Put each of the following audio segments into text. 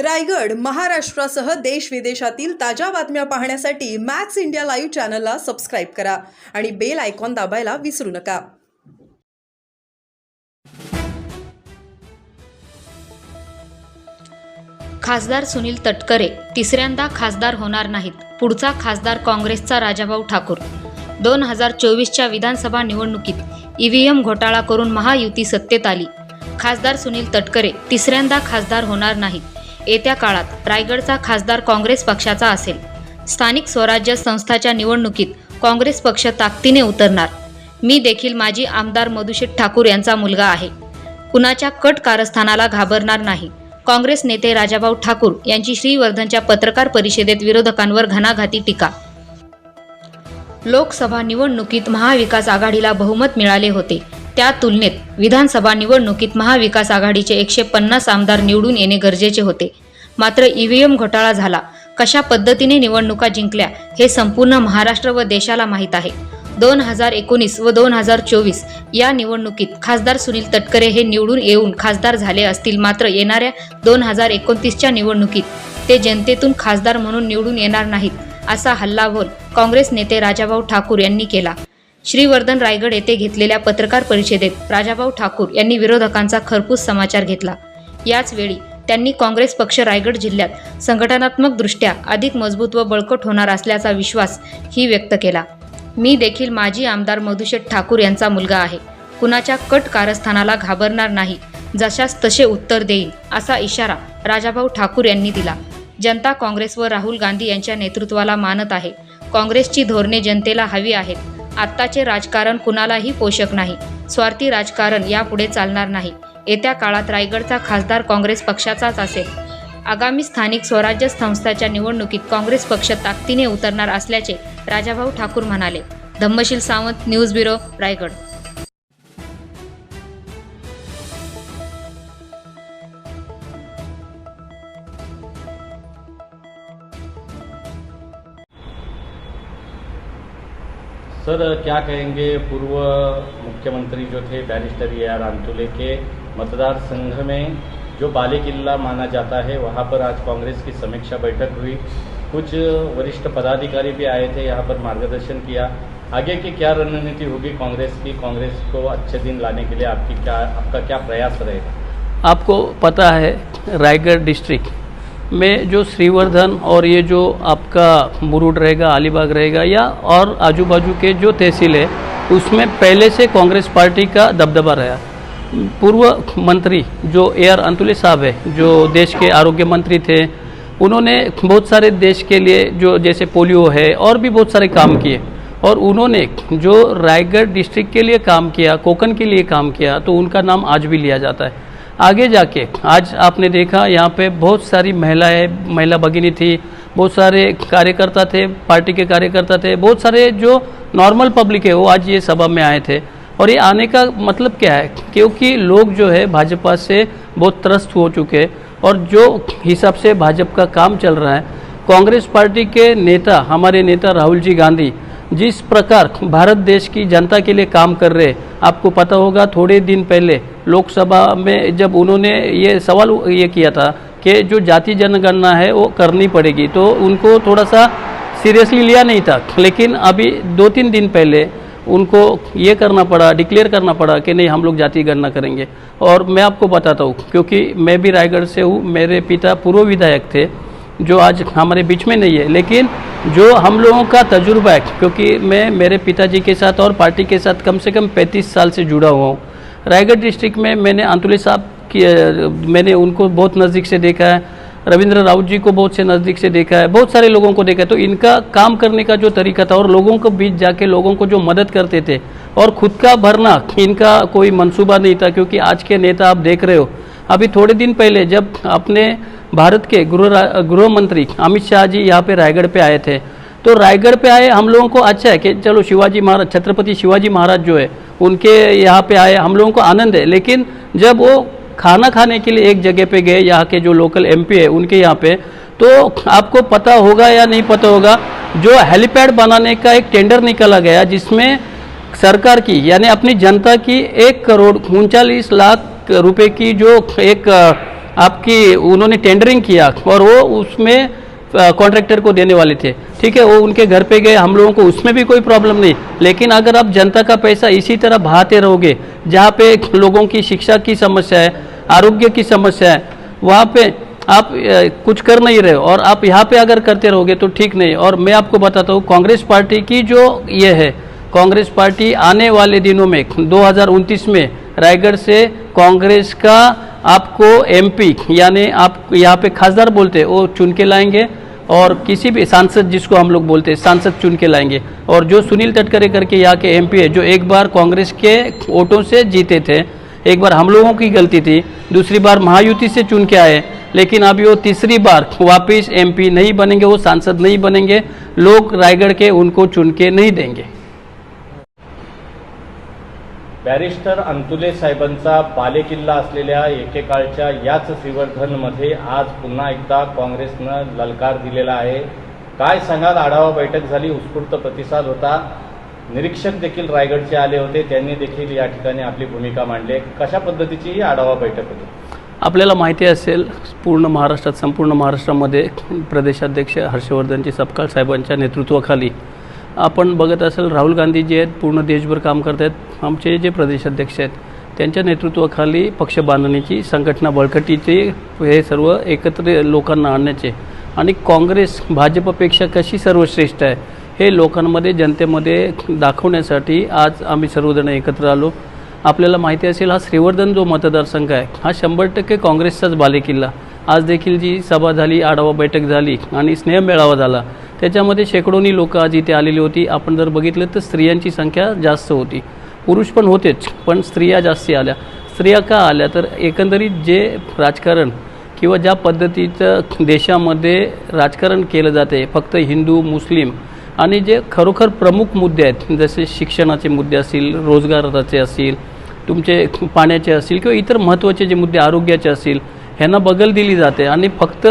रायगड महाराष्ट्रासह देश विदेशातील ताज्या बातम्या पाहण्यासाठी मॅक्स इंडिया लाईव्ह चॅनलला सबस्क्राईब करा आणि बेल आयकॉन दाबायला विसरू नका. खासदार सुनील तटकरे तिसऱ्यांदा खासदार होणार नाहीत. पुढचा खासदार काँग्रेसचा राजाभाऊ ठाकूर. दोन हजार चोवीसच्या विधानसभा निवडणुकीत ईव्हीएम घोटाळा करून महायुती सत्तेत आली. खासदार सुनील तटकरे तिसऱ्यांदा खासदार होणार नाहीत. येत्या काळात रायगडचा खासदार काँग्रेस पक्षाचा असेल. स्थानिक स्वराज्य संस्थाच्या निवडणुकीत काँग्रेस पक्ष ताकदीने उतरणार. मी देखील माजी आमदार मधुशेठ ठाकूर यांचा मुलगा आहे. कुणाच्या कट कारस्थानाला घाबरणार नाही. काँग्रेस नेते राजाभाऊ ठाकूर यांची श्रीवर्धनच्या पत्रकार परिषदेत विरोधकांवर घणाघाती टीका. लोकसभा निवडणुकीत महाविकास आघाडीला बहुमत मिळाले होते. त्या तुलनेत विधानसभा निवडणुकीत महाविकास आघाडीचे एकशे पन्नास आमदार निवडून येणे गरजेचे होते. मात्र ईव्हीएम घोटाळा झाला. कशा पद्धतीने निवडणुका जिंकल्या हे संपूर्ण महाराष्ट्र व देशाला माहीत आहे. दोन हजार एकोणीस व दोन हजार चोवीस या निवडणुकीत खासदार सुनील तटकरे हे निवडून येऊन खासदार झाले असतील मात्र येणाऱ्या दोन हजार एकोणतीसच्या निवडणुकीत ते जनतेतून खासदार म्हणून निवडून येणार नाहीत असा हल्लाबोल काँग्रेस नेते राजाभाऊ ठाकूर यांनी केला. श्रीवर्धन रायगड येथे घेतलेल्या पत्रकार परिषदेत राजाभाऊ ठाकूर यांनी विरोधकांचा खरपूस समाचार घेतला. याच वेळी त्यांनी काँग्रेस पक्ष रायगड जिल्ह्यात संघटनात्मकदृष्ट्या अधिक मजबूत व बळकट होणार असल्याचा विश्वास ही व्यक्त केला. मी देखील माजी आमदार मधुशेठ ठाकूर यांचा मुलगा आहे. कुणाच्या कट कारस्थानाला घाबरणार नाही जशास तसे उत्तर देईल असा इशारा राजाभाऊ ठाकूर यांनी दिला. जनता काँग्रेस व राहुल गांधी यांच्या नेतृत्वाला मानत आहे. काँग्रेसची धोरणे जनतेला हवी आहेत. आत्ताचे राजकारण कुणालाही पोषक नाही. स्वार्थी राजकारण यापुढे चालणार नाही. येत्या काळात रायगडचा खासदार काँग्रेस पक्षाचाच असेल. आगामी स्थानिक स्वराज्य संस्थाच्या निवडणुकीत काँग्रेस पक्ष ताकदीने उतरणार असल्याचे राजाभाऊ ठाकूर म्हणाले. Dhammasheel Sawant news bureau Raigad. Sir, क्या कहेंगे, पूर्व मुख्यमंत्री जो थे, बैरिस्टर ए आर अंतुले के मतदार संघ में जो बाले किला माना जाता है, वहाँ पर आज कांग्रेस की समीक्षा बैठक हुई। कुछ वरिष्ठ पदाधिकारी भी आए थे, यहाँ पर मार्गदर्शन किया। आगे की क्या रणनीति होगी कांग्रेस की? कांग्रेस को अच्छे दिन लाने के लिए आपकी क्या, आपका क्या प्रयास रहेगा? आपको पता है, रायगढ़ डिस्ट्रिक्ट में जो श्रीवर्धन और ये जो आपका मुरुड रहेगा अलीबाग रहेगा या और आजू बाजू के जो तहसील है, उसमें पहले से कांग्रेस पार्टी का दबदबा रहा। पूर्व मंत्री जो ए आर अंतुले साहब है, जो देश के आरोग्य मंत्री थे, उन्होंने बहुत सारे देश के लिए जो जैसे पोलियो है और भी बहुत सारे काम किए। और उन्होंने जो रायगढ़ डिस्ट्रिक्ट के लिए काम किया कोकन के लिए काम किया तो उनका नाम आज भी लिया जाता है। आगे जाके, आज आपने देखा यहाँ पे बहुत सारी महिलाएँ, महिला भगिनी थी, बहुत सारे कार्यकर्ता थे, पार्टी के कार्यकर्ता थे, बहुत सारे जो नॉर्मल पब्लिक है, वो आज ये सभा में आए थे। और ये आने का मतलब क्या है? क्योंकि लोग जो है भाजपा से बहुत त्रस्त हो चुके और जो हिसाब से भाजपा का काम चल रहा है, कांग्रेस पार्टी के नेता, हमारे नेता राहुल जी गांधी जिस प्रकार भारत देश की जनता के लिए काम कर रहे, आपको पता होगा, थोड़े दिन पहले लोकसभा में जब उन्होंने ये सवाल ये किया था कि जो जाति जनगणना है वो करनी पड़ेगी तो उनको थोड़ा सा सीरियसली लिया नहीं था। लेकिन अभी दो तीन दिन पहले उनको ये करना पड़ा, डिक्लेयर करना पड़ा कि नहीं, हम लोग जाति गणना करेंगे। और मैं आपको बताता हूँ, क्योंकि मैं भी रायगढ़ से हूँ, मेरे पिता पूर्व विधायक थे जो आज हमारे बीच में नहीं है, लेकिन जो हम लोगों का तजुर्बा है, क्योंकि मैं मेरे पिताजी के साथ और पार्टी के साथ कम से कम 35 साल से जुड़ा हुआ हूँ। रायगढ़ डिस्ट्रिक्ट में मैंने अंतुले साहब की मैंने उनको बहुत नज़दीक से देखा है, रविंद्र राउत जी को बहुत से नज़दीक से देखा है, बहुत सारे लोगों को देखा है। तो इनका काम करने का जो तरीका था और लोगों के बीच जाके लोगों को जो मदद करते थे और खुद का भरना, इनका कोई मंसूबा नहीं था, क्योंकि आज के नेता आप देख रहे हो। अभी थोड़े दिन पहले जब अपने भारत के गृह गृह मंत्री अमित शाह जी यहाँ पे रायगढ़ पे आए थे। तो रायगढ़ पे आए, हम लोगों को अच्छा है कि चलो शिवाजी महाराज, छत्रपति शिवाजी महाराज जो है, उनके यहाँ पे आए, हम लोगों को आनंद है। लेकिन जब वो खाना खाने के लिए एक जगह पे गए, यहाँ के जो लोकल एमपी है, उनके यहाँ पे तो आपको पता होगा या नहीं पता होगा, जो हेलीपैड बनाने का एक टेंडर निकाला गया, जिसमें सरकार की, यानी अपनी जनता की एक करोड़ उनचालीस लाख रुपए की जो एक आपकी, उन्होंने टेंडरिंग किया और वो उसमें कॉन्ट्रैक्टर को देने वाले थे। ठीक है, वो उनके घर पे गए, हम लोगों को उसमें भी कोई प्रॉब्लम नहीं। लेकिन अगर आप जनता का पैसा इसी तरह बहाते रहोगे, जहाँ पे लोगों की शिक्षा की समस्या है, आरोग्य की समस्या है, वहाँ पे आप कुछ कर नहीं रहे और आप यहाँ पे अगर करते रहोगे तो ठीक नहीं। और मैं आपको बताता हूँ, कांग्रेस पार्टी की जो ये है, कांग्रेस पार्टी आने वाले दिनों में 2029 में, रायगढ़ से कांग्रेस का आपको एमपी यानी आप यहाँ पे खासदार बोलते हैं वो चुन के लाएँगे और किसी भी सांसद जिसको हम लोग बोलते हैं, सांसद चुन के लाएँगे। और जो सुनील तटकरे करके यहाँ के एमपी है, जो एक बार कांग्रेस के वोटों से जीते थे, एक बार हम लोगों की गलती थी, दूसरी बार महायुति से चुन के आए, लेकिन अभी वो तीसरी बार वापस एमपी नहीं बनेंगे, वो सांसद नहीं बनेंगे, लोग रायगढ़ के उनको चुन के नहीं देंगे। बॅरिस्टर अंतुले साहेबांचा बालेकिल्ला असलेल्या एकेकाळच्या याच श्रीवर्धनमध्ये आज पुन्हा एकदा काँग्रेसनं ललकार दिलेला आहे. काय सांगाल? आढावा बैठक झाली उत्स्फूर्त प्रतिसाद होता. निरीक्षक देखील रायगडचे आले होते त्यांनी देखील या ठिकाणी आपली भूमिका मांडली. कशा पद्धतीची ही आढावा बैठक होती? आपल्याला माहिती असेल पूर्ण महाराष्ट्रात संपूर्ण महाराष्ट्रामध्ये प्रदेशाध्यक्ष हर्षवर्धनची सपकाळ साहेबांच्या नेतृत्वाखाली आपण बघत असेल राहुल गांधी जे आहेत पूर्ण देशभर काम करत आहेत. आमचे जे प्रदेशाध्यक्ष आहेत त्यांच्या नेतृत्वाखाली पक्ष बांधणीची संघटना बळकटीचे हे सर्व एकत्र लोकांना आणण्याचे. आणि काँग्रेस भाजपपेक्षा कशी सर्वश्रेष्ठ आहे हे लोकांमध्ये जनतेमध्ये दाखवण्यासाठी आज आम्ही सर्वजण एकत्र आलो. आपल्याला माहिती असेल हा श्रीवर्धन जो मतदारसंघ आहे हा शंभर टक्के काँग्रेसचाच बालेकिल्ला. आज देखील जी सभा झाली आढावा बैठक झाली आणि स्नेहमेळावा झाला. त्याच्यामध्ये शेकडोनी लोक आज इथे आलेली होती. आपण जर बघितलं तर स्त्रियांची संख्या जास्त होती. पुरुष पण होतेच पण स्त्रिया जास्ती आल्या. स्त्रिया का आल्या? तर एकंदरीत जे राजकारण किंवा ज्या पद्धतीचं देशामध्ये राजकारण केलं जाते फक्त हिंदू मुस्लिम आणि जे खरोखर प्रमुख मुद्दे आहेत जसे शिक्षणाचे मुद्दे असतील रोजगाराचे असतील तुमचे पाण्याचे असतील किंवा इतर महत्त्वाचे जे मुद्दे आरोग्याचे असतील ह्यांना बगल दिली जाते आणि फक्त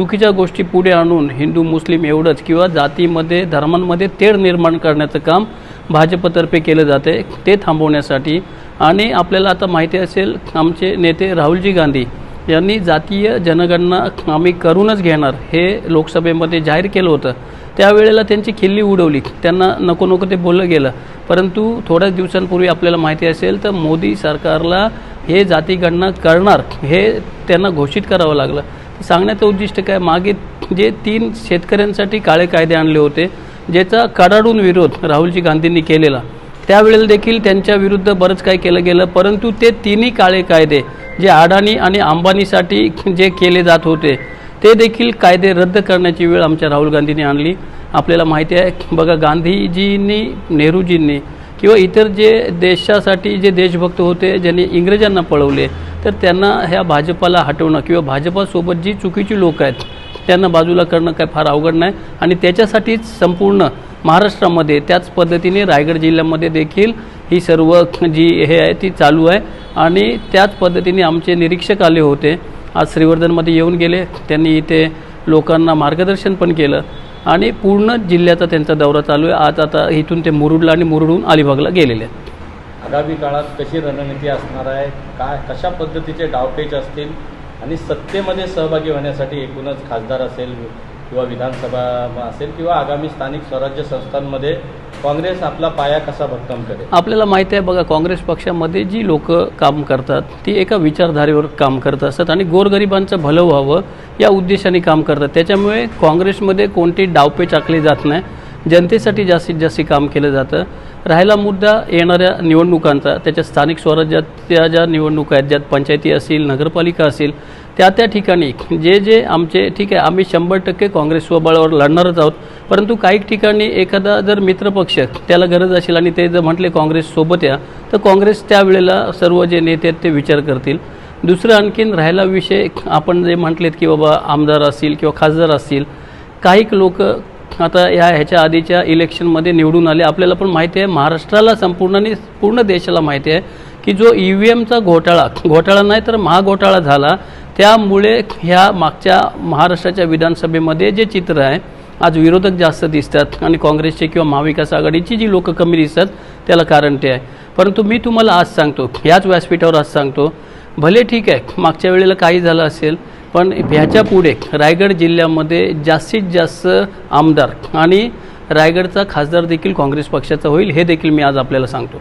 चुकीच्या गोष्टी पुढे आणून हिंदू मुस्लिम एवढंच किंवा जातीमध्ये धर्मांमध्ये तेढ निर्माण करण्याचं काम भाजपतर्फे केलं जाते ते थांबवण्यासाठी. आणि आपल्याला आता माहिती असेल आमचे नेते राहुलजी गांधी यांनी जातीय जनगणना आम्ही करूनच घेणार हे लोकसभेमध्ये जाहीर केलं होतं. त्यावेळेला त्यांची खिल्ली उडवली. त्यांना नको नको ते बोललं गेलं. परंतु थोड्याच दिवसांपूर्वी आपल्याला माहिती असेल तर मोदी सरकारला हे जातीगणना करणार हे त्यांना घोषित करावं लागलं. सांगण्याचं उद्दिष्ट काय? मागे जे तीन शेतकऱ्यांसाठी काळे कायदे आणले होते ज्याचा कडाडून विरोध राहुलजी गांधींनी केलेला त्यावेळेला देखील त्यांच्या विरुद्ध बरंच काही केलं गेलं परंतु ते तिन्ही काळे कायदे जे अडाणी आणि अंबानीसाठी जे केले जात होते ते देखील कायदे रद्द करण्याची वेळ आमच्या राहुल गांधींनी आणली. आपल्याला माहिती आहे बघा गांधीजींनी नेहरूजींनी किंवा इतर जे देशासाठी जे देशभक्त होते ज्यांनी इंग्रजांना पळवले तर त्यांना ह्या भाजपाला हटवणं किंवा भाजपासोबत जी चुकीची लोक आहेत त्यांना बाजूला करणं काय फार अवघड नाही. आणि त्याच्यासाठीच संपूर्ण महाराष्ट्रामध्ये त्याच पद्धतीने रायगड जिल्ह्यामध्ये देखील ही सर्व जी हे आहे ती चालू आहे. आणि त्याच पद्धतीने आमचे निरीक्षक आले होते. आज श्रीवर्धनमध्ये येऊन गेले. त्यांनी इथे लोकांना मार्गदर्शन पण केलं. आणि पूर्ण जिल्ह्याचा त्यांचा दौरा चालू आहे. आज आता इथून ते मुरुडला आणि मुरुडहून अलिबागला गेलेले आहेत. आगामी काळात कशी रणनीती असणार आहे काय कशा पद्धतीचे डावपेच असतील आणि सत्तेमध्ये सहभागी होण्यासाठी एकूणच खासदार असेल किंवा विधानसभा असेल किंवा आगामी स्थानिक स्वराज्य संस्थांमध्ये काँग्रेस आपला पाया कसा भक्कम करेल? आपल्याला माहिती आहे बघा काँग्रेस पक्षामध्ये जी लोक काम करतात ती एका विचारधारेवर काम करत असतात आणि गोरगरिबांचं भलं व्हावं या उद्देशाने काम करतात. त्याच्यामुळे काँग्रेसमध्ये कोणती डावपे चाकली जात नाही. जनतेसाठी जास्तीत जास्त काम केलं जातं. राहिला मुद्दा येणाऱ्या निवडणुकांचा. त्याच्या स्थानिक स्वराज्याच्या ज्या निवडणुका आहेत ज्यात पंचायती असतील नगरपालिका असेल त्या त्या ठिकाणी जे जे आमचे ठीक आहे आम्ही शंभर टक्के काँग्रेस स्वबळावर लढणारच आहोत. परंतु काही ठिकाणी एखादा जर मित्रपक्ष त्याला गरज असेल आणि ते जर म्हटले काँग्रेससोबत या तर काँग्रेस त्यावेळेला सर्व जे नेते आहेत ते विचार करतील. दुसरं आणखीन राहिला विषय आपण जे म्हटलेत की बाबा आमदार असतील किंवा खासदार असतील काही लोक आता या ह्याच्या आधीच्या इलेक्शनमध्ये निवडून आले. आपल्याला पण माहिती आहे महाराष्ट्राला संपूर्ण आणि पूर्ण देशाला माहिती आहे की जो ई व्ही एमचा घोटाळा घोटाळा नाही तर महाघोटाळा झाला. त्यामुळे ह्या मागच्या महाराष्ट्राच्या विधानसभेमध्ये जे चित्र आहे आज विरोधक जास्त दिसतात आणि काँग्रेसचे किंवा महाविकास आघाडीची जी लोक कमी दिसतात त्याला कारण ते आहे. परंतु मी तुम्हाला आज सांगतो ह्याच व्यासपीठावर आज सांगतो भले ठीक आहे मागच्या वेळेला काही झालं असेल पण ह्याच्या पुढे रायगड जिल्ह्यामध्ये जास्तीत जास्त आमदार आणि रायगडचा खासदार देखील काँग्रेस पक्षाचा होईल हे देखील मी आज आपल्याला सांगतो.